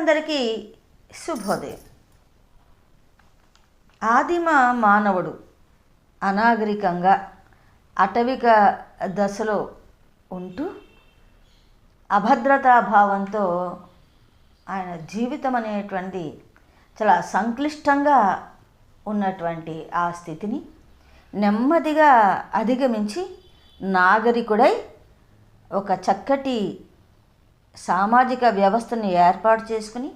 అందరికీ శుభోదయం. ఆదిమ మానవుడు అనాగరికంగా అటవిక దశలో ఉంటూ అభద్రతా భావంతో ఆయన జీవితం అనేటువంటి చాలా సంక్లిష్టంగా ఉన్నటువంటి ఆ స్థితిని నెమ్మదిగా అధిగమించి నాగరికుడై ఒక చక్కటి సామాజిక వ్యవస్థను ఏర్పాటు చేసుకుని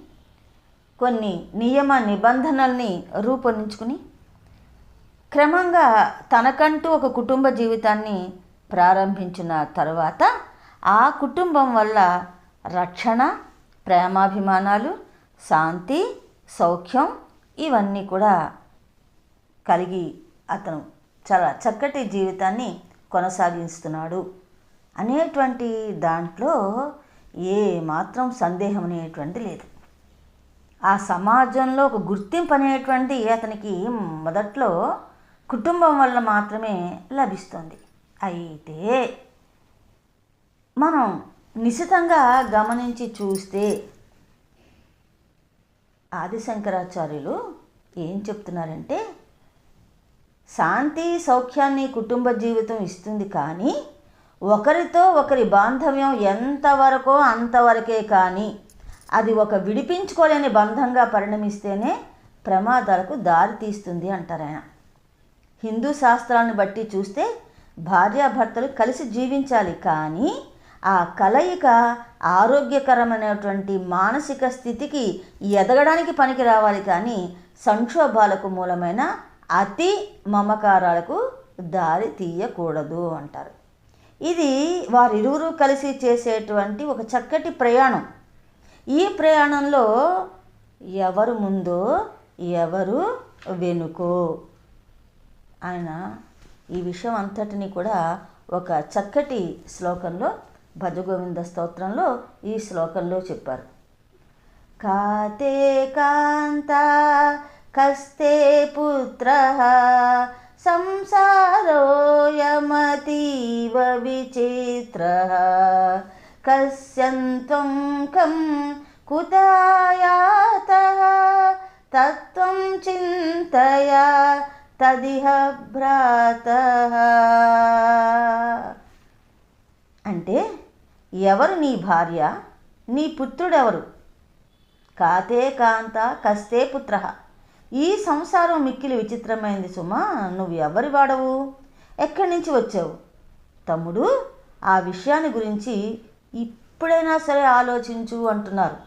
కొన్ని నియమ నిబంధనల్ని రూపొందించుకుని క్రమంగా తనకంటూ ఒక కుటుంబ జీవితాన్ని ప్రారంభించిన తరువాత ఆ కుటుంబం వల్ల రక్షణ ప్రేమాభిమానాలు శాంతి సౌఖ్యం ఇవన్నీ కూడా కలిగి అతను చాలా చక్కటి జీవితాన్ని కొనసాగిస్తున్నాడు. అనేటువంటి దాంట్లో ఏ మాత్రం సందేహం అనేటువంటి లేదు. ఆ సమాజంలో ఒక గుర్తింపు అనేటువంటిది అతనికి మొదట్లో కుటుంబం వల్ల మాత్రమే లభిస్తుంది. అయితే మనం నిశితంగా గమనించి చూస్తే ఆదిశంకరాచార్యులు ఏం చెప్తున్నారంటే శాంతి సౌఖ్యాన్ని కుటుంబ జీవితం ఇస్తుంది కానీ ఒకరితో ఒకరి బాంధవ్యం ఎంతవరకో అంతవరకే కానీ అది ఒక విడిపించుకోలేని బంధంగా పరిణమిస్తేనే ప్రమాదాలకు దారి తీస్తుంది అంటారు ఆయన. హిందూ శాస్త్రాలను బట్టి చూస్తే భార్యాభర్తలు కలిసి జీవించాలి కానీ ఆ కలయిక ఆరోగ్యకరమైనటువంటి మానసిక స్థితికి ఎదగడానికి పనికి రావాలి కానీ సంక్షోభాలకు మూలమైన అతి మమకారాలకు దారి తీయకూడదు అంటారు. ఇది వారిరువురు కలిసి చేసేటువంటి ఒక చక్కటి ప్రయాణం. ఈ ప్రయాణంలో ఎవరు ముందో ఎవరు వెనుకో? ఆయన ఈ విషయం అంతటిని కూడా ఒక చక్కటి శ్లోకంలో భజగోవింద స్తోత్రంలో ఈ శ్లోకంలో చెప్పారు. కాతే కాంత కస్తే పుత్ర కస్యంత్వం కం కుతాయాత తత్వం చింతయ తదిహ భ్రాత అంటే ఎవరు నీ భార్య? నీ పుత్రుడెవరు? కాతే కాంత కస్తే పుత్ర. ఈ సంసారం మిక్కిలి విచిత్రమైంది సుమా నువ్వు ఎవరి వాడవు? ఎక్కడి నుంచి వచ్చావు? తమ్ముడు ఆ విషయాన్ని గురించి ఇప్పుడైనా సరే ఆలోచించు అంటున్నారు.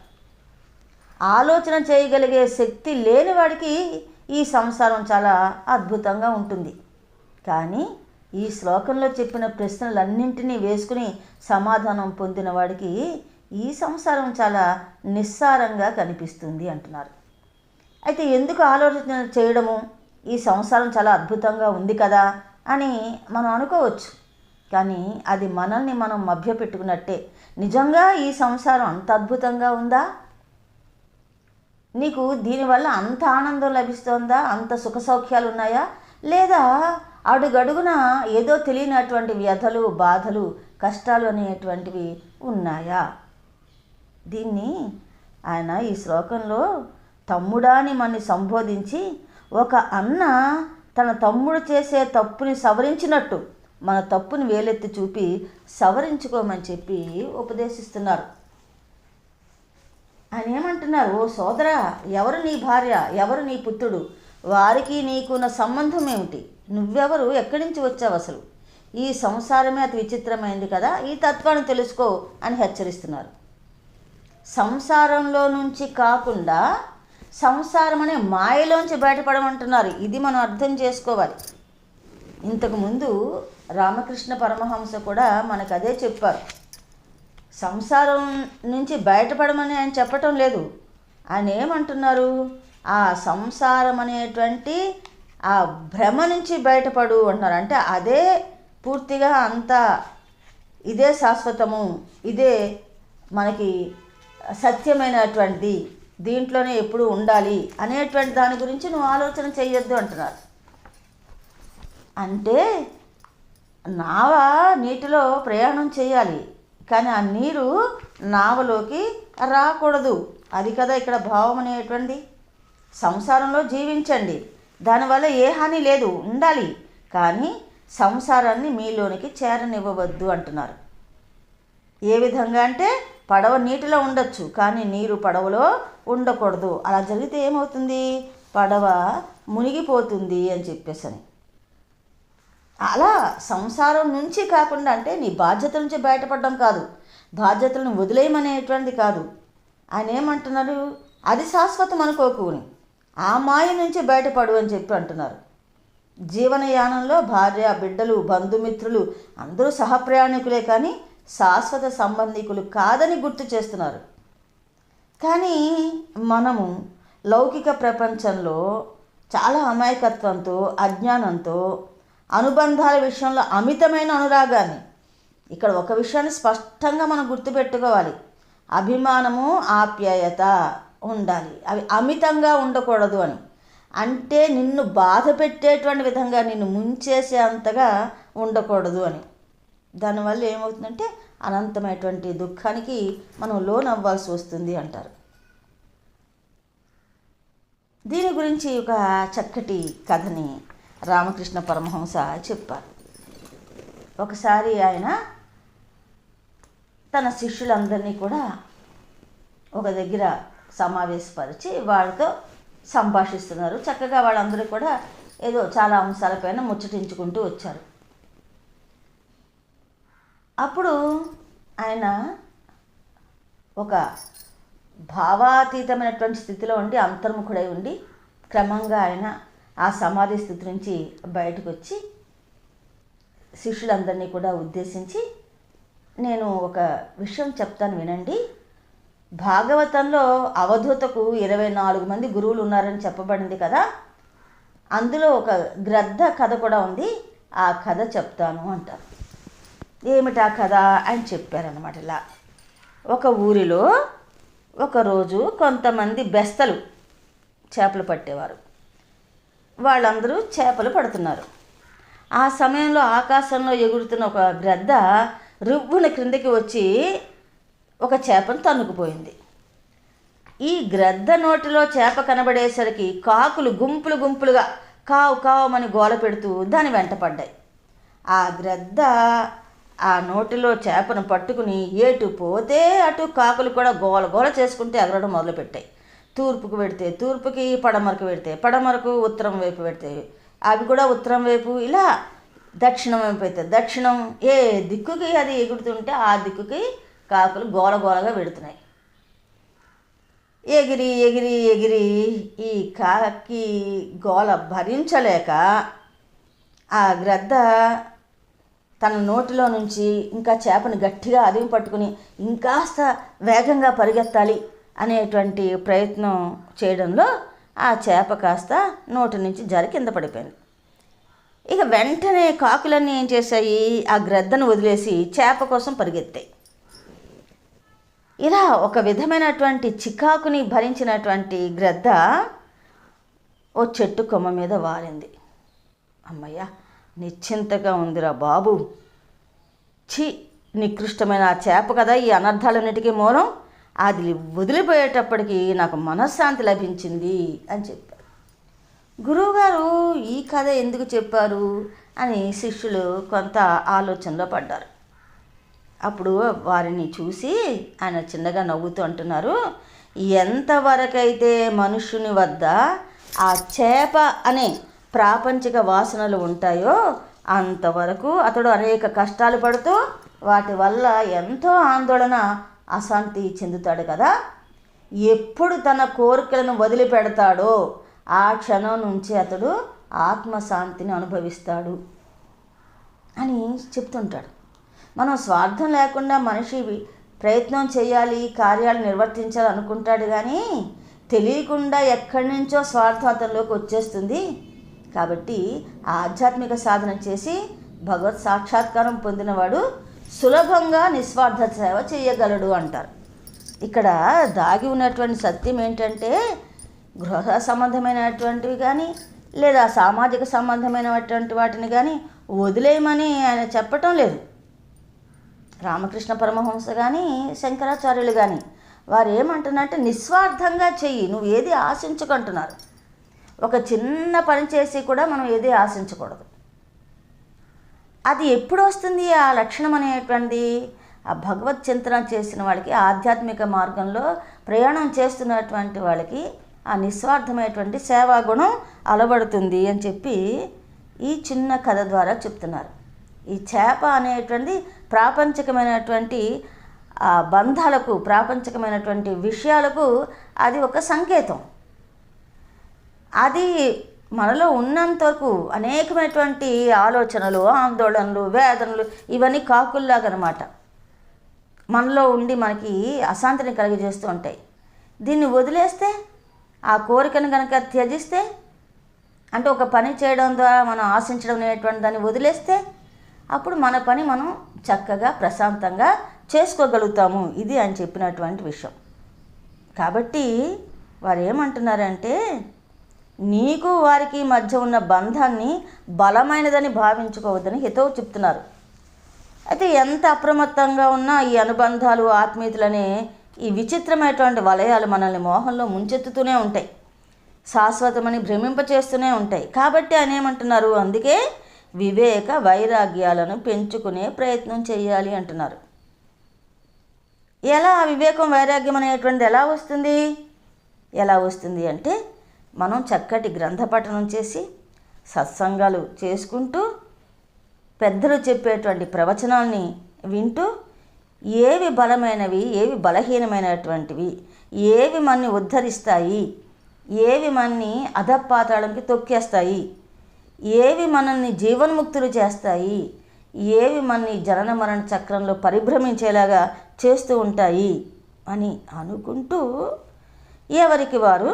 ఆలోచన చేయగలిగే శక్తి లేని వాడికి ఈ సంసారం చాలా అద్భుతంగా ఉంటుంది. కానీ ఈ శ్లోకంలో చెప్పిన ప్రశ్నలన్నింటినీ వేసుకుని సమాధానం పొందిన వాడికి ఈ సంసారం చాలా నిస్సారంగా కనిపిస్తుంది అంటున్నారు. అయితే ఎందుకు ఆలోచన చేయడము? ఈ సంసారం చాలా అద్భుతంగా ఉంది కదా అని మనం అనుకోవచ్చు. కానీ అది మనల్ని మనం మభ్యపెట్టుకున్నట్టే. నిజంగా ఈ సంసారం అంత అద్భుతంగా ఉందా? నీకు దీనివల్ల అంత ఆనందం లభిస్తోందా? అంత సుఖ సౌఖ్యాలు ఉన్నాయా? లేదా అడుగడుగున ఏదో తెలియనటువంటి వ్యధలు బాధలు కష్టాలు అనేటువంటివి ఉన్నాయా? దీన్ని ఆయన ఈ శ్లోకంలో తమ్ముడాని మన్ని సంబోధించి ఒక అన్న తన తమ్ముడు చేసే తప్పుని సవరించినట్టు మన తప్పుని వేలెత్తి చూపి సవరించుకోమని చెప్పి ఉపదేశిస్తున్నారు. ఆయన ఏమంటున్నారు? ఓ సోదరా ఎవరు నీ భార్య? ఎవరు నీ పుత్రుడు? వారికి నీకున్న సంబంధం ఏమిటి? నువ్వెవరు? ఎక్కడి నుంచి వచ్చావు అసలు? ఈ సంసారమే అతి విచిత్రమైంది కదా ఈ తత్వాన్ని తెలుసుకో అని హెచ్చరిస్తున్నారు. సంసారంలో నుంచి కాకుండా సంసారం అనే మాయలోంచి బయటపడమంటున్నారు. ఇది మనం అర్థం చేసుకోవాలి. ఇంతకుముందు రామకృష్ణ పరమహంస కూడా మనకు అదే చెప్పారు. సంసారం నుంచి బయటపడమని ఆయన చెప్పటం లేదు. ఆయన ఏమంటున్నారు? ఆ సంసారం అనేటువంటి ఆ భ్రమ నుంచి బయటపడు అంటున్నారు. అంటే అదే పూర్తిగా అంతా ఇదే శాశ్వతము ఇదే మనకి సత్యమైనటువంటిది దీంట్లోనే ఎప్పుడు ఉండాలి అనేటువంటి దాని గురించి నువ్వు ఆలోచన చేయొద్దు అంటున్నారు. అంటే నావ నీటిలో ప్రయాణం చేయాలి కానీ ఆ నీరు నావలోకి రాకూడదు. అది కదా ఇక్కడ భావం అనేటువంటి సంసారంలో జీవించండి. దానివల్ల ఏ హాని లేదు ఉండాలి. కానీ సంసారాన్ని మీలోనికి చేరనివ్వవద్దు అంటున్నారు. ఏ విధంగా అంటే పడవ నీటిలో ఉండొచ్చు కానీ నీరు పడవలో ఉండకూడదు. అలా జరిగితే ఏమవుతుంది? పడవ మునిగిపోతుంది అని చెప్పేసి అని అలా సంసారం నుంచి కాకుండా అంటే నీ బాధ్యతల నుంచి బయటపడడం కాదు. బాధ్యతలను వదిలేయమనేటువంటిది కాదు. ఆయన ఏమంటున్నారు? అది శాశ్వతం అనుకోకుని. ఆ మాయ నుంచి బయటపడు అని చెప్పి అంటున్నారు. జీవనయానంలో భార్య బిడ్డలు బంధుమిత్రులు అందరూ సహప్రయాణికులే కానీ శాశ్వత సంబంధికులు కాదని గుర్తు చేస్తున్నారు. కానీ మనము లౌకిక ప్రపంచంలో చాలా అమాయకత్వంతో అజ్ఞానంతో అనుబంధాల విషయంలో అమితమైన అనురాగాన్ని. ఇక్కడ ఒక విషయాన్ని స్పష్టంగా మనం గుర్తుపెట్టుకోవాలి. అభిమానము ఆప్యాయత ఉండాలి. అవి అమితంగా ఉండకూడదు అని. అంటే నిన్ను బాధ పెట్టేటువంటి విధంగా నిన్ను ముంచేసే అంతగా ఉండకూడదు అని. దానివల్ల ఏమవుతుందంటే అనంతమైనటువంటి దుఃఖానికి మనం లోన్ అవ్వాల్సి వస్తుంది అంటారు. దీని గురించి ఒక చక్కటి కథని రామకృష్ణ పరమహంస చెప్పారు. ఒకసారి ఆయన తన శిష్యులందరినీ కూడా ఒక దగ్గర సమావేశపరిచి వాళ్ళతో సంభాషిస్తున్నారు. చక్కగా వాళ్ళందరూ కూడా ఏదో చాలా అంశాలపైన ముచ్చటించుకుంటూ వచ్చారు. అప్పుడు ఆయన ఒక భావాతీతమైనటువంటి స్థితిలో ఉండి అంతర్ముఖుడై ఉండి క్రమంగా ఆయన ఆ సమాధి స్థితి నుంచి బయటకు వచ్చి శిష్యులందరినీ కూడా ఉద్దేశించి నేను ఒక విషయం చెప్తాను వినండి. భాగవతంలో అవధూతకు ఇరవై నాలుగు మంది గురువులు ఉన్నారని చెప్పబడింది కదా? అందులో ఒక గ్రద్ద కథ కూడా ఉంది. ఆ కథ చెప్తాను అంటారు ఏమిటా కథ అని చెప్పారనమాట ఇలా. ఒక ఊరిలో ఒకరోజు కొంతమంది బెస్తలు చేపలు పట్టేవారు. వాళ్ళందరూ చేపలు పడుతున్నారు. ఆ సమయంలో ఆకాశంలో ఎగురుతున్న ఒక గ్రద్ద రువ్వున క్రిందకి వచ్చి ఒక చేపను తన్నుకుపోయింది. ఈ గ్రద్ద నోటిలో చేప కనబడేసరికి కాకులు గుంపులు గుంపులుగా కావు కావమని గోల పెడుతూ దాని వెంట పడ్డాయి. ఆ గ్రద్ద ఆ నోటిలో చేపను పట్టుకుని ఏటు పోతే అటు కాకులు కూడా గోల గోల చేసుకుంటే ఎగరడం మొదలుపెట్టాయి. తూర్పుకు పెడితే తూర్పుకి పడమరకు పెడితే పడమరకు ఉత్తరం వైపు పెడితే అవి కూడా ఉత్తరం వైపు ఇలా దక్షిణం వైపు అయితే దక్షిణం ఏ దిక్కుకి అది ఎగురుతుంటే ఆ దిక్కుకి కాకులు గోల గోలగా పెడుతున్నాయి. ఎగిరి ఎగిరి ఎగిరి ఈ కాకి గోల భరించలేక ఆ గ్రద్ద తన నోటిలో నుంచి ఇంకా చేపను గట్టిగా అదిమి పట్టుకుని ఇంకాస్త వేగంగా పరిగెత్తాలి. అనేటువంటి ప్రయత్నం చేయడంలో ఆ చేప కాస్త నోటి నుంచి జరి కింద పడిపోయింది. ఇక వెంటనే కాకులన్నీ ఏం చేశాయి? ఆ గ్రద్దను వదిలేసి చేప కోసం పరిగెత్తాయి. ఇలా ఒక విధమైనటువంటి చికాకుని భరించినటువంటి గ్రద్ద ఓ చెట్టు కొమ్మ మీద వాలింది. అమ్మయ్య నిశ్చింతగా ఉందిరా బాబు. ఛీ నికృష్టమైన ఆ చేప కదా ఈ అనర్థాలన్నిటికీ మూలం. అది వదిలిపోయేటప్పటికి నాకు మనశ్శాంతి లభించింది అని చెప్పారు. గురువుగారు ఈ కథ ఎందుకు చెప్పారు అని శిష్యులు కొంత ఆలోచనలో పడ్డారు. అప్పుడు వారిని చూసి ఆయన చిన్నగా నవ్వుతూ అంటున్నారు ఎంతవరకైతే మనుష్యుని వద్ద ఆ చేప అనే ప్రాపంచిక వాసనలు ఉంటాయో అంతవరకు అతడు అనేక కష్టాలు పడుతూ వాటి వల్ల ఎంతో ఆందోళన అశాంతి చెందుతాడు కదా. ఎప్పుడు తన కోరికలను వదిలిపెడతాడో ఆ క్షణం నుంచి అతడు ఆత్మశాంతిని అనుభవిస్తాడు అని చెప్తుంటాడు. మనం స్వార్థం లేకుండా మనిషి ప్రయత్నం చేయాలి కార్యాలు నిర్వర్తించాలి అనుకుంటాడు కానీ తెలియకుండా ఎక్కడి నుంచో స్వార్థ అతనిలోకి వచ్చేస్తుంది. కాబట్టి ఆధ్యాత్మిక సాధన చేసి భగవత్ సాక్షాత్కారం పొందినవాడు సులభంగా నిస్వార్థ సేవ చేయగలడు అంటారు. ఇక్కడ దాగి ఉన్నటువంటి సత్యం ఏంటంటే గృహ సంబంధమైనటువంటివి కానీ లేదా సామాజిక సంబంధమైనటువంటి వాటిని కానీ వదిలేయమని ఆయన చెప్పటం లేదు. రామకృష్ణ పరమహంస కానీ శంకరాచార్యులు కానీ వారు ఏమంటున్నారంటే నిస్వార్థంగా చెయ్యి నువ్వు ఏది ఆశించుకుంటున్నారు. ఒక చిన్న పని చేసి కూడా మనం ఏది ఆశించకూడదు. అది ఎప్పుడు వస్తుంది ఆ లక్షణం అనేటువంటిది? ఆ భగవత్ చింతన చేసిన వాళ్ళకి ఆధ్యాత్మిక మార్గంలో ప్రయాణం చేస్తున్నటువంటి వాళ్ళకి ఆ నిస్వార్థమైనటువంటి సేవా గుణం అలవడుతుంది అని చెప్పి ఈ చిన్న కథ ద్వారా చెప్తున్నారు. ఈ చేప అనేటువంటి ప్రాపంచికమైనటువంటి ఆ బంధాలకు ప్రాపంచికమైనటువంటి విషయాలకు అది ఒక సంకేతం. అది మనలో ఉన్నంత వరకు అనేకమైనటువంటి ఆలోచనలు ఆందోళనలు వేదనలు ఇవన్నీ కాకుల్లాగా అనమాట మనలో ఉండి మనకి అశాంతిని కలిగజేస్తూ ఉంటాయి. దీన్ని వదిలేస్తే ఆ కోరికను కనుక త్యజిస్తే అంటే ఒక పని చేయడం ద్వారా మనం ఆశించడం అనేటువంటి దాన్ని వదిలేస్తే అప్పుడు మన పని మనం చక్కగా ప్రశాంతంగా చేసుకోగలుగుతాము. ఇది అని చెప్పినటువంటి విషయం. కాబట్టి వారు ఏమంటున్నారంటే నీకు వారికి మధ్య ఉన్న బంధాన్ని బలమైనదని భావించుకోవద్దని హితవు చెప్తున్నారు. అయితే ఎంత అప్రమత్తంగా ఉన్నా ఈ అనుబంధాలు ఆత్మీయతలనే ఈ విచిత్రమైనటువంటి వలయాలు మనల్ని మోహంలో ముంచెత్తుతూనే ఉంటాయి. శాశ్వతమని భ్రమింపచేస్తూనే ఉంటాయి. కాబట్టి ఆయన ఏమంటున్నారు? అందుకే వివేక వైరాగ్యాలను పెంచుకునే ప్రయత్నం చేయాలి అంటున్నారు. ఎలా ఆ వివేకం వైరాగ్యం అనేటువంటిది ఎలా వస్తుంది? ఎలా వస్తుంది అంటే మనం చక్కటి గ్రంథ పఠనం చేసి సత్సంగాలు చేసుకుంటూ పెద్దలు చెప్పేటువంటి ప్రవచనాల్ని వింటూ ఏవి బలమైనవి ఏవి బలహీనమైనటువంటివి ఏవి మన్ని ఉద్ధరిస్తాయి ఏవి మన్ని అధపాతాళంకి తొక్కేస్తాయి ఏవి మనల్ని జీవన్ముక్తులు చేస్తాయి ఏవి మనని జనన మరణ చక్రంలో పరిభ్రమించేలాగా చేస్తూ ఉంటాయి అని అనుకుంటూ ఎవరికి వారు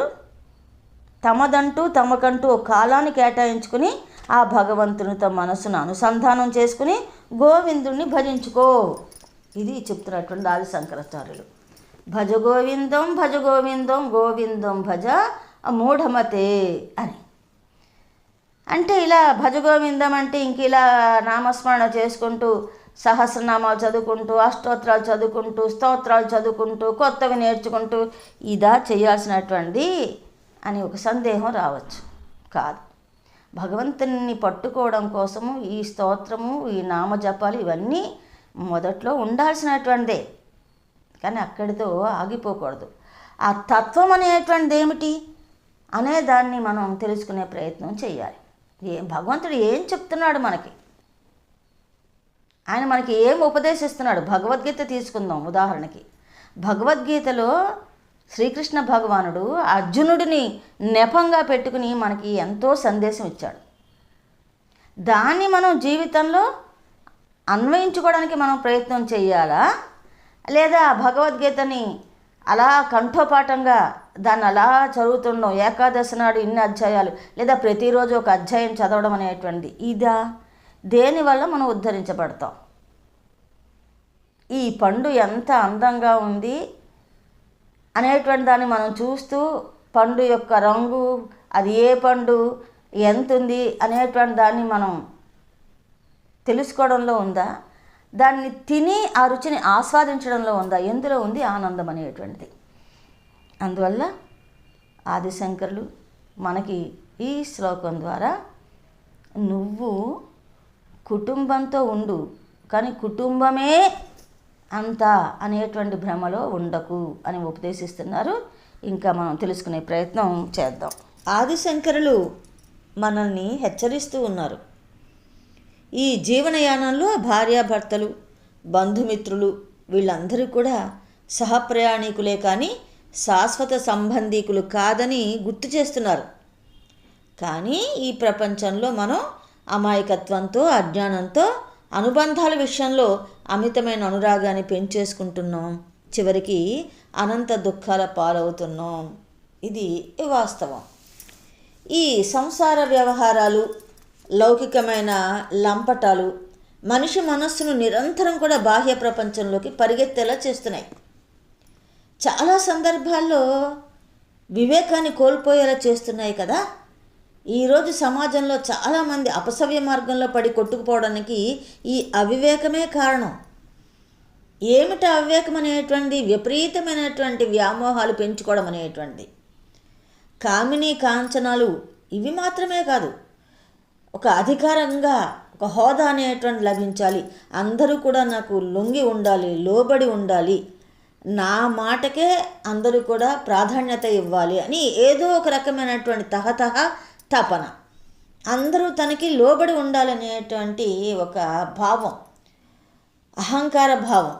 తమదంటూ తమకంటూ ఒక కాలాన్ని కేటాయించుకుని ఆ భగవంతునితో మనసును అనుసంధానం చేసుకుని గోవిందుణ్ణి భజించుకో. ఇది చెప్తున్నటువంటి ఆది శంకరాచార్యులు. భజ గోవిందం భజ గోవిందం గోవిందం భజ మూఢమతే అని. అంటే ఇలా భజ గోవిందం అంటే ఇంక ఇలా నామస్మరణ చేసుకుంటూ సహస్రనామాలు చదువుకుంటూ అష్టోత్తరాలు చదువుకుంటూ స్తోత్రాలు చదువుకుంటూ కొత్తవి నేర్చుకుంటూ ఇదా చేయాల్సినటువంటి అని ఒక సందేహం రావచ్చు. కాదు. భగవంతుని పట్టుకోవడం కోసము ఈ స్తోత్రము ఈ నామజపాలు ఇవన్నీ మొదట్లో ఉండాల్సినటువంటిదే. కానీ అక్కడితో ఆగిపోకూడదు. ఆ తత్వం అనేటువంటిది ఏమిటి అనే దాన్ని మనం తెలుసుకునే ప్రయత్నం చేయాలి. ఏ భగవంతుడు ఏం చెప్తున్నాడు మనకి? ఆయన మనకి ఏం ఉపదేశిస్తున్నాడు? భగవద్గీత తీసుకుందాం ఉదాహరణకి. భగవద్గీతలో శ్రీకృష్ణ భగవానుడు అర్జునుడిని నెపంగా పెట్టుకుని మనకి ఎంతో సందేశం ఇచ్చాడు. దాన్ని మనం జీవితంలో అన్వయించుకోవడానికి మనం ప్రయత్నం చేయాలా? లేదా భగవద్గీతని అలా కంఠోపాఠంగా దాన్ని అలా చదువుతున్నాం ఏకాదశి నాడు ఇన్ని అధ్యాయాలు లేదా ప్రతిరోజు ఒక అధ్యాయం చదవడం అనేటువంటిది ఇదా? దేనివల్ల మనం ఉద్ధరించబడతాం? ఈ పండు ఎంత అందంగా ఉంది అనేటువంటి దాన్ని మనం చూస్తూ పండు యొక్క రంగు అది ఏ పండు ఎంత ఉంది అనేటువంటి దాన్ని మనం తెలుసుకోవడంలో ఉందా? దాన్ని తిని ఆ రుచిని ఆస్వాదించడంలో ఉందా? ఎందులో ఉంది ఆనందం అనేటువంటిది. అందువల్ల ఆదిశంకరులు మనకి ఈ శ్లోకం ద్వారా నువ్వు కుటుంబంతో ఉండు కానీ కుటుంబమే అంతా అనేటువంటి భ్రమలో ఉండకు అని ఉపదేశిస్తున్నారు. ఇంకా మనం తెలుసుకునే ప్రయత్నం చేద్దాం. ఆదిశంకరులు మనల్ని హెచ్చరిస్తూ ఉన్నారు. ఈ జీవనయానంలో భార్యాభర్తలు బంధుమిత్రులు వీళ్ళందరూ కూడా సహప్రయాణికులే కానీ శాశ్వత సంబంధీకులు కాదని గుర్తు చేస్తున్నారు. కానీ ఈ ప్రపంచంలో మనం అమాయకత్వంతో అజ్ఞానంతో అనుబంధాల విషయంలో అమితమైన అనురాగాన్ని పెంచేసుకుంటున్నాం. చివరికి అనంత దుఃఖాల పాలవుతున్నాం. ఇది వాస్తవం. ఈ సంసార వ్యవహారాలు లౌకికమైన లంపటాలు మనిషి మనస్సును నిరంతరం కూడా బాహ్య ప్రపంచంలోకి పరిగెత్తేలా చేస్తున్నాయి. చాలా సందర్భాల్లో వివేకాన్ని కోల్పోయేలా చేస్తున్నాయి కదా. ఈరోజు సమాజంలో చాలామంది అపసవ్య మార్గంలో పడి కొట్టుకుపోవడానికి ఈ అవివేకమే కారణం. ఏమిటి అవివేకం అనేటువంటి విపరీతమైనటువంటి వ్యామోహాలు పెంచుకోవడం అనేటువంటి కామిని కాంచనాలు ఇవి మాత్రమే కాదు. ఒక అధికారంగా ఒక హోదా అనేటువంటి లభించాలి. అందరూ కూడా నాకు లొంగి ఉండాలి లోబడి ఉండాలి. నా మాటకే అందరూ కూడా ప్రాధాన్యత ఇవ్వాలి అని ఏదో ఒక రకమైనటువంటి తహతహ తపన అందరూ తనకి లోబడి ఉండాలనేటువంటి ఒక భావం అహంకార భావం.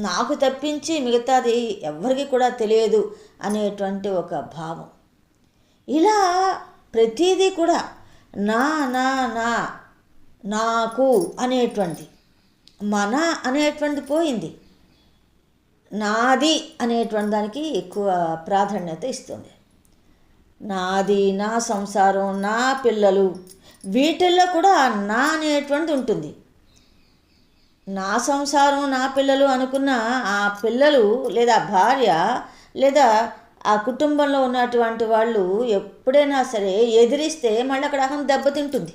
నాకు తప్పించి మిగతాది ఎవరికి కూడా తెలియదు అనేటువంటి ఒక భావం. ఇలా ప్రతిదీ కూడా నా నా నా నాకు అనేటువంటి మన అనేటువంటి పోయింది. నాది అనేటువంటి దానికి ఎక్కువ ప్రాధాన్యత ఇస్తుంది. నాది నా సంసారం నా పిల్లలు వీటిల్లో కూడా నా అనేటువంటిది ఉంటుంది. నా సంసారం నా పిల్లలు అనుకున్న ఆ పిల్లలు లేదా భార్య లేదా ఆ కుటుంబంలో ఉన్నటువంటి వాళ్ళు ఎప్పుడైనా సరే ఎదిరిస్తే మళ్ళీ అక్కడ అహం దెబ్బతింటుంది.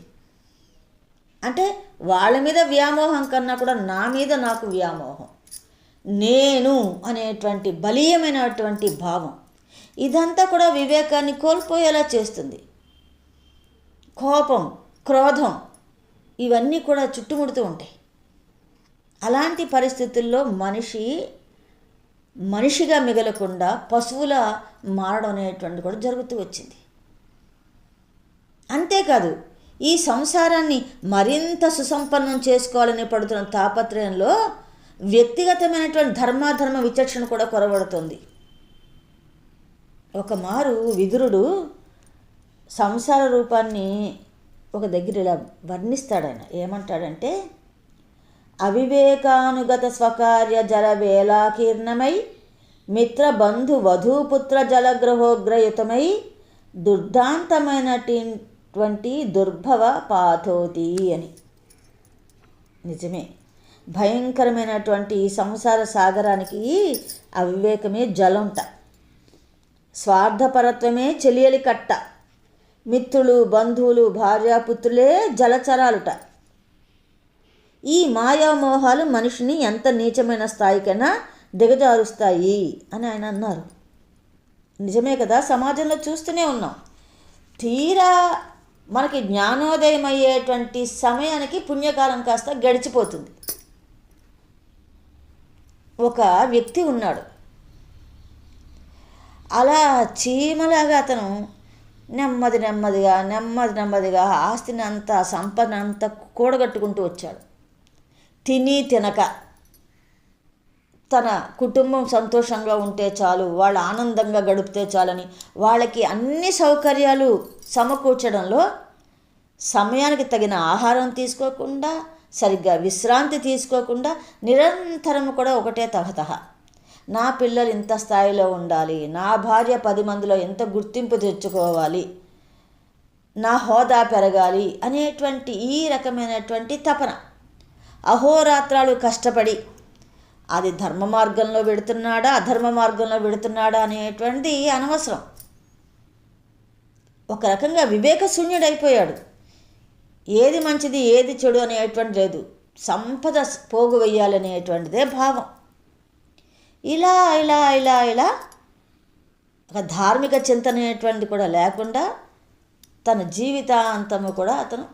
అంటే వాళ్ళ మీద వ్యామోహం కన్నా కూడా నా మీద నాకు వ్యామోహం. నేను అనేటువంటి బలీయమైనటువంటి భావం. ఇదంతా కూడా వివేకాన్ని కోల్పోయేలా చేస్తుంది. కోపం క్రోధం ఇవన్నీ కూడా చుట్టుముడుతూ ఉంటాయి. అలాంటి పరిస్థితుల్లో మనిషి మనిషిగా మిగలకుండా పశువుల మారడం అనేటువంటి కూడా జరుగుతూ వచ్చింది. అంతేకాదు ఈ సంసారాన్ని మరింత సుసంపన్నం చేసుకోవాలని పడుతున్న తాపత్రయంలో వ్యక్తిగతమైనటువంటి ధర్మాధర్మ విచక్షణ కూడా కొరబడుతుంది ఒకమారు విదురుడు సంసార రూపాన్ని ఒక దగ్గర ఇలా వర్ణిస్తాడు ఆయన. ఏమంటాడంటే అవివేకానుగత స్వకార్య జల వేలాకీర్ణమై మిత్ర బంధు వధూపుత్ర జలగ్రహోగ్రయుతమై దుర్దాంతమైనటువంటి దుర్భవ పాథోతి అని. నిజమే. భయంకరమైనటువంటి సంసార సాగరానికి అవివేకమే జలంట. స్వార్థపరత్వమే చెలియలి కట్ట మిత్రులు బంధువులు భార్యాపుత్రులే జలచరాలుట. ఈ మాయామోహాలు మనిషిని ఎంత నీచమైన స్థాయికైనా దిగజారుస్తాయి అని ఆయన అన్నారు. నిజమే కదా సమాజంలో చూస్తూనే ఉన్నాం. తీరా మనకి జ్ఞానోదయం అయ్యేటువంటి సమయానికి పుణ్యకాలం కాస్త గడిచిపోతుంది. ఒక వ్యక్తి ఉన్నాడు. అలా చీమలాగా అతను నెమ్మది నెమ్మదిగా నెమ్మది నెమ్మదిగా ఆస్తిని అంతా సంపద అంతా కూడగట్టుకుంటూ వచ్చాడు. తిని తినక. తన కుటుంబం సంతోషంగా ఉంటే చాలు వాళ్ళు ఆనందంగా గడిపితే చాలని వాళ్ళకి అన్ని సౌకర్యాలు సమకూర్చడంలో సమయానికి తగిన ఆహారం తీసుకోకుండా సరిగ్గా విశ్రాంతి తీసుకోకుండా నిరంతరం కూడా ఒకటే తహతహ. నా పిల్లలు ఇంత స్థాయిలో ఉండాలి నా భార్య పది మందిలో ఎంత గుర్తింపు తెచ్చుకోవాలి నా హోదా పెరగాలి అనేటువంటి ఈ రకమైనటువంటి తపన. అహోరాత్రాలు కష్టపడి అది ధర్మ మార్గంలో పెడుతున్నాడా అధర్మ మార్గంలో పెడుతున్నాడా అనేటువంటిది అనవసరం. ఒక రకంగా వివేకశూన్యుడైపోయాడు ఏది మంచిది ఏది చెడు అనేటువంటి లేదు. సంపద పోగు వేయాలనేటువంటిదే భావం. ఇలా ఇలా ఇలా ఇలా. ఒక ధార్మిక చింతన అనేటువంటి కూడా లేకుండా తన జీవితాంతము కూడా అతను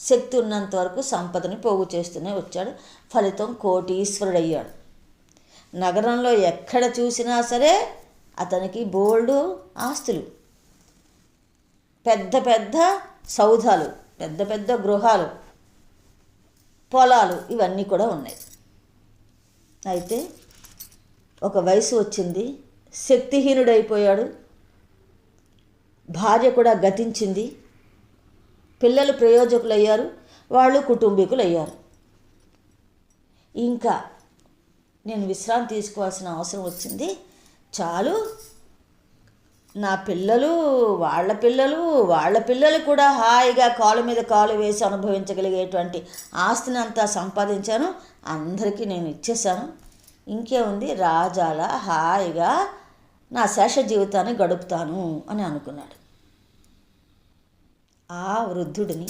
శక్తి ఉన్నంత వరకు సంపదని పోగు చేస్తూనే వచ్చాడు. ఫలితం కోటీశ్వరుడయ్యాడు. నగరంలో ఎక్కడ చూసినా సరే అతనికి బోల్డు ఆస్తులు. పెద్ద పెద్ద సౌధాలు పెద్ద పెద్ద గృహాలు పొలాలు ఇవన్నీ కూడా ఉన్నాయి. అయితే ఒక వయసు వచ్చింది శక్తిహీనుడైపోయాడు భార్య కూడా గతించింది పిల్లలు ప్రయోజకులయ్యారు వాళ్ళు కుటుంబీకులయ్యారు. ఇంకా నేను విశ్రాంతి తీసుకోవాల్సిన అవసరం వచ్చింది. చాలు నా పిల్లలు వాళ్ళ పిల్లలు వాళ్ళ పిల్లలు కూడా హాయిగా కాలు మీద కాలు వేసి అనుభవించగలిగేటువంటి ఆస్తిని అంతా సంపాదించాను. అందరికీ నేను ఇచ్చేసాను ఇంకేముంది రాజాల హాయిగా నా శేష జీవితాన్ని గడుపుతాను అని అనుకున్నాడు. ఆ వృద్ధుడిని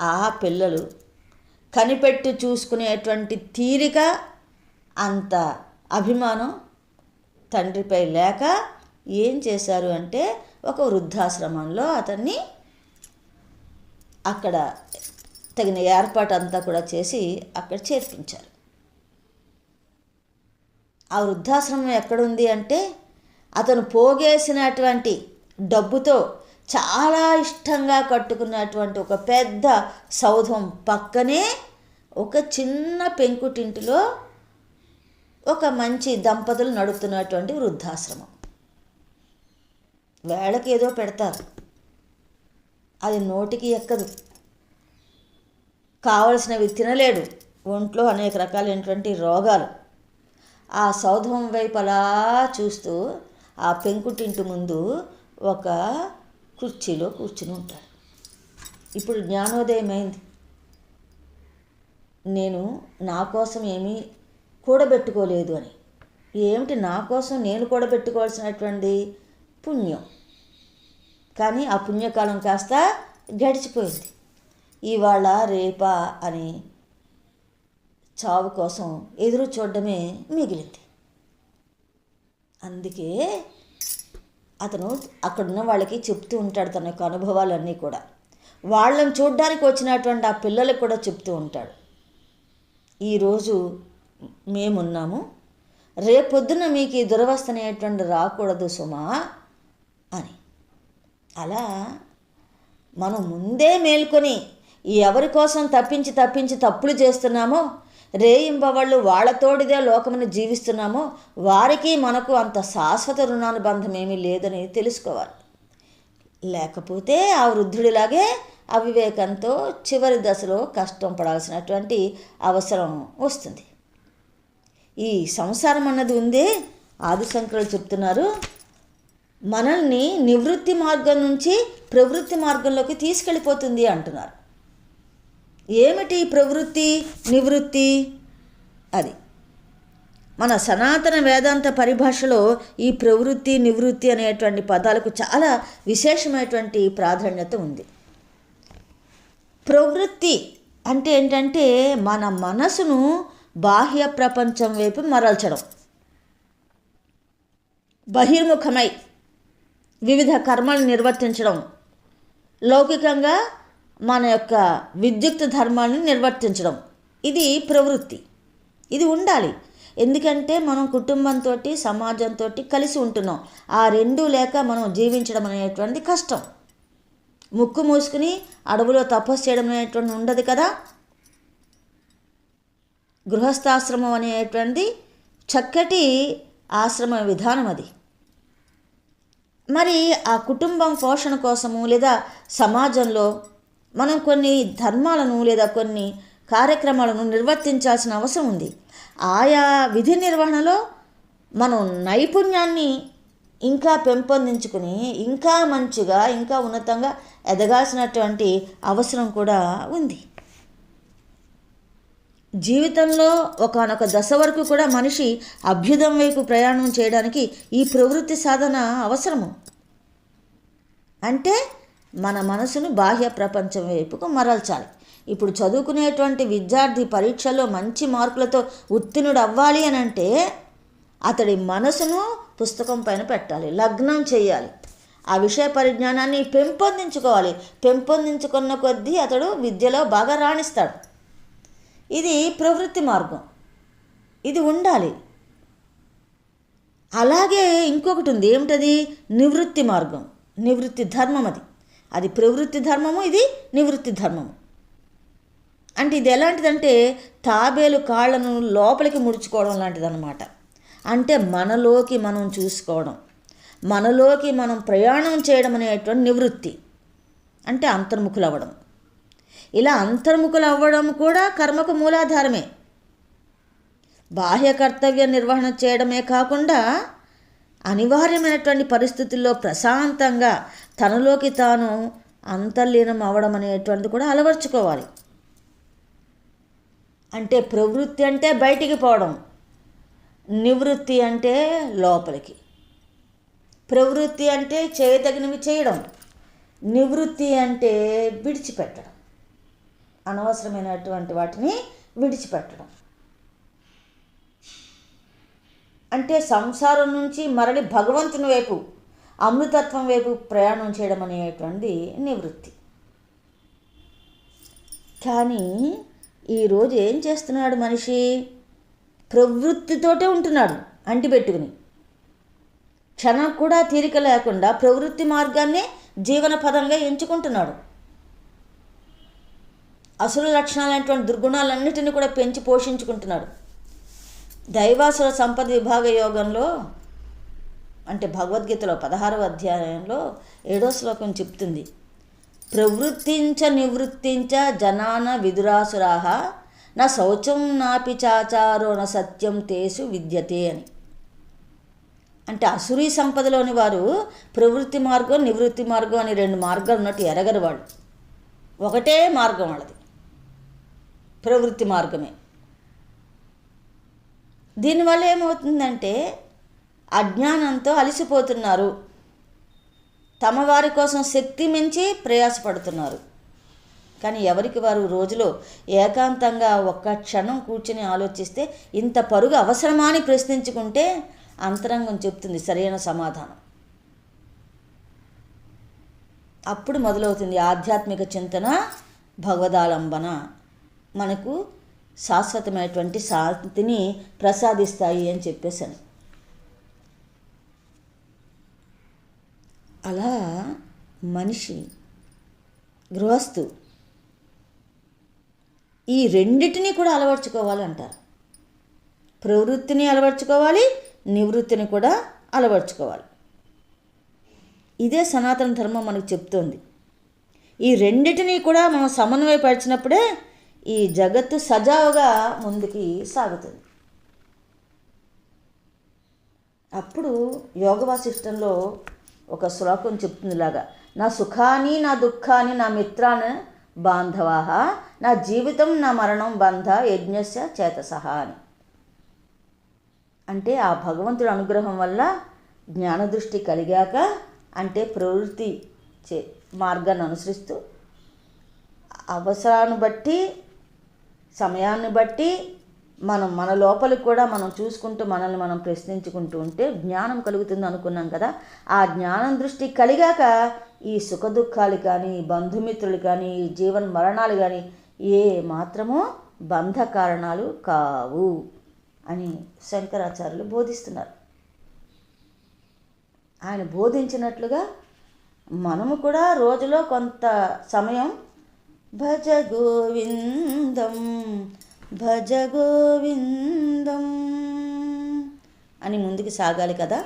ఆ పిల్లలు కనిపెట్టి చూసుకునేటువంటి తీరిక అంత అభిమానం తండ్రిపై లేక ఏం చేశారు అంటే ఒక వృద్ధాశ్రమంలో అతన్ని అక్కడ తగిన ఏర్పాటు అంతా కూడా చేసి అక్కడ చేర్పించారు. ఆ వృద్ధాశ్రమం ఎక్కడుంది అంటే అతను పోగేసినటువంటి డబ్బుతో చాలా ఇష్టంగా కట్టుకున్నటువంటి ఒక పెద్ద సౌధం పక్కనే ఒక చిన్న పెంకుటింటిలో ఒక మంచి దంపతులు నడుపుతున్నటువంటి వృద్ధాశ్రమం. వేళకి ఏదో పెడతారు. అది నోటికి ఎక్కదు. కావలసినవి తినలేడు. ఒంట్లో అనేక రకాలైనటువంటి రోగాలు. ఆ సౌధం వైపు అలా చూస్తూ ఆ పెంకుటింటి ముందు ఒక కుర్చీలో కూర్చుని ఉంటాడు. ఇప్పుడు జ్ఞానోదయం అయింది నేను నా కోసం ఏమీ కూడబెట్టుకోలేదు అని. ఏమిటి నా కోసం నేను కూడబెట్టుకోవాల్సినటువంటి పుణ్యం. కానీ ఆ పుణ్యకాలం కాస్త గడిచిపోయింది. ఇవాళ రేపా అని చావు కోసం ఎదురు చూడడమే మిగిలింది. అందుకే అతను అక్కడున్న వాళ్ళకి చెప్తూ ఉంటాడు తన యొక్క అనుభవాలన్నీ కూడా. వాళ్ళని చూడ్డానికి వచ్చినటువంటి ఆ పిల్లలకు కూడా చెప్తూ ఉంటాడు. ఈరోజు మేమున్నాము. రేపొద్దున మీకు ఈ దురవస్థ అనేటువంటి రాకూడదు సుమా అని. అలా మనం ముందే మేల్కొని ఎవరి కోసం తప్పించి తప్పించి తప్పులు చేస్తున్నామో రేయింబవళ్ళు వాళ్ళతోడిదే లోకమును జీవిస్తున్నామో వారికి మనకు అంత శాశ్వత రుణానుబంధం ఏమీ లేదని తెలుసుకోవాలి. లేకపోతే ఆ వృద్ధుడిలాగే అవివేకంతో చివరి దశలో కష్టం పడాల్సినటువంటి అవసరం వస్తుంది. ఈ సంసారం అన్నది ఉందే ఆదిశంకరులు చెప్తున్నారు మనల్ని నివృత్తి మార్గం నుంచి ప్రవృత్తి మార్గంలోకి తీసుకెళ్ళిపోతుంది అంటున్నారు. ఏమిటి ప్రవృత్తి నివృత్తి? అది. మన సనాతన వేదాంత పరిభాషలో ఈ ప్రవృత్తి నివృత్తి అనేటువంటి పదాలకు చాలా విశేషమైనటువంటి ప్రాధాన్యత ఉంది. ప్రవృత్తి అంటే ఏంటంటే మన మనసును బాహ్య ప్రపంచం వైపు మరల్చడం. బహిర్ముఖమై వివిధ కర్మలు నిర్వర్తించడం. లౌకికంగా మన యొక్క విద్యుత్ ధర్మాన్ని నిర్వర్తించడం. ఇది ప్రవృత్తి. ఇది ఉండాలి. ఎందుకంటే మనం కుటుంబంతో సమాజంతో కలిసి ఉంటున్నాం. ఆ రెండు లేక మనం జీవించడం అనేటువంటిది కష్టం. ముక్కు మూసుకుని అడవులో తపస్సు చేయడం అనేటువంటి ఉండదు కదా? గృహస్థాశ్రమం అనేటువంటిది చక్కటి ఆశ్రమ విధానం అది. మరి ఆ కుటుంబం పోషణ కోసము లేదా సమాజంలో మనం కొన్ని ధర్మాలను లేదా కొన్ని కార్యక్రమాలను నిర్వర్తించాల్సిన అవసరం ఉంది. ఆయా విధి నిర్వహణలో మనం నైపుణ్యాన్ని ఇంకా పెంపొందించుకుని ఇంకా మంచిగా ఇంకా ఉన్నతంగా ఎదగాల్సినటువంటి అవసరం కూడా ఉంది. జీవితంలో ఒకనొక దశ వరకు కూడా మనిషి అభ్యుదం వైపు ప్రయాణం చేయడానికి ఈ ప్రవృత్తి సాధన అవసరము. అంటే మన మనసును బాహ్య ప్రపంచం వైపుకు మరల్చాలి. ఇప్పుడు చదువుకునేటువంటి విద్యార్థి పరీక్షలో మంచి మార్కులతో ఉత్తీర్ణుడు అవ్వాలి అని అంటే అతడి మనసును పుస్తకం పైన పెట్టాలి లగ్నం చేయాలి. ఆ విషయ పరిజ్ఞానాన్ని పెంపొందించుకోవాలి. పెంపొందించుకున్న కొద్దీ అతడు విద్యలో బాగా రాణిస్తాడు. ఇది ప్రవృత్తి మార్గం. ఇది ఉండాలి. అలాగే ఇంకొకటి ఉంది. ఏమిటది? నివృత్తి మార్గం. నివృత్తి ధర్మం అది. అది ప్రవృత్తి ధర్మము ఇది నివృత్తి ధర్మము. అంటే ఇది ఎలాంటిదంటే తాబేలు కాళ్ళను లోపలికి ముడుచుకోవడం లాంటిదన్నమాట. అంటే మనలోకి మనం చూసుకోవడం మనలోకి మనం ప్రయాణం చేయడం అనేటువంటి నివృత్తి. అంటే అంతర్ముఖులు అవ్వడం ఇలా అంతర్ముఖులు అవ్వడం కూడా కర్మకు మూలాధారమే. బాహ్య కర్తవ్య నిర్వహణ చేయడమే కాకుండా అనివార్యమైనటువంటి పరిస్థితుల్లో ప్రశాంతంగా తనలోకి తాను అంతర్లీనం అవ్వడం అనేటువంటిది కూడా అలవర్చుకోవాలి. అంటే ప్రవృత్తి అంటే బయటికి పోవడం. నివృత్తి అంటే లోపలికి. ప్రవృత్తి అంటే చేయదగినవి చేయడం. నివృత్తి అంటే విడిచిపెట్టడం. అనవసరమైనటువంటి వాటిని విడిచిపెట్టడం. అంటే సంసారం నుంచి మరలి భగవంతుని వైపు అమృతత్వం వైపు ప్రయాణం చేయడం అనేటువంటి నివృత్తి. కానీ ఈరోజు ఏం చేస్తున్నాడు మనిషి? ప్రవృత్తితోటే ఉంటున్నాడు అంటిపెట్టుకుని క్షణం కూడా తీరిక లేకుండా ప్రవృత్తి మార్గాన్నే జీవన పదంగా ఎంచుకుంటున్నాడు. అసురు లక్షణాలైనటువంటి దుర్గుణాలన్నిటిని కూడా పెంచి పోషించుకుంటున్నాడు. దైవాసుర సంపద విభాగ యోగంలో అంటే భగవద్గీతలో పదహారవ అధ్యాయంలో ఏడో శ్లోకం చెప్తుంది. ప్రవృత్తించ నివృత్తించ జనాన విదురాసురాహ నా శౌచం నాపి చాచారో నా సత్యం తేసు విద్యతే అని. అంటే అసురీ సంపదలోని వారు ప్రవృత్తి మార్గం నివృత్తి మార్గం అని రెండు మార్గాలు ఉన్నట్టు ఎరగరు వాళ్ళు. ఒకటే మార్గం వాళ్ళది. ప్రవృత్తి మార్గమే. దీనివల్ల ఏమవుతుందంటే అజ్ఞానంతో అలసిపోతున్నారు. తమ వారి కోసం శక్తి మించి ప్రయాసపడుతున్నారు. కానీ ఎవరికి వారు రోజులో ఏకాంతంగా ఒక్క క్షణం కూర్చొని ఆలోచిస్తే ఇంత పరుగు అవసరమా అని ప్రశ్నించుకుంటే అంతరంగం చెప్తుంది సరైన సమాధానం. అప్పుడు మొదలవుతుంది ఆధ్యాత్మిక చింతన భగవదాలంబన. మనకు శాశ్వతమైనటువంటి శాంతిని ప్రసాదిస్తాయి అని చెప్పేశాను. అలా మనిషి గృహస్థు ఈ రెండిటిని కూడా అలవర్చుకోవాలంటారు. ప్రవృత్తిని అలవర్చుకోవాలి నివృత్తిని కూడా అలవర్చుకోవాలి. ఇదే సనాతన ధర్మం మనకు చెప్తోంది. ఈ రెండిటినీ కూడా మనం సమన్వయపరిచినప్పుడే ఈ జగత్తు సజావుగా ముందుకి సాగుతుంది. అప్పుడు యోగ వాసిష్టంలో ఒక శ్లోకం చెప్తుందిలాగా నా సుఖాన్ని నా దుఃఖాన్ని నా మిత్రాన్ని బాంధవాహ నా జీవితం నా మరణం బంధ యజ్ఞస్య చేతసహ అని. అంటే ఆ భగవంతుడి అనుగ్రహం వల్ల జ్ఞానదృష్టి కలిగాక అంటే ప్రవృత్తి చే మార్గాన్ని అనుసరిస్తూ అవసరాన్ని బట్టి సమయాన్ని బట్టి మనం మన లోపలికి కూడా మనం చూసుకుంటూ మనల్ని మనం ప్రశ్నించుకుంటూ ఉంటే జ్ఞానం కలుగుతుంది అనుకున్నాం కదా. ఆ జ్ఞానం దృష్టి కలిగాక ఈ సుఖ దుఃఖాలు కానీ బంధుమిత్రులు కానీ ఈ జీవన మరణాలు కానీ ఏ మాత్రము బంధ కారణాలు కావు అని శంకరాచార్యులు బోధిస్తున్నారు. ఆయన బోధించినట్లుగా మనము కూడా రోజులో కొంత సమయం భజ గోవిందం భజ గోవిందం. అని ముందుకు సాగాలి కదా?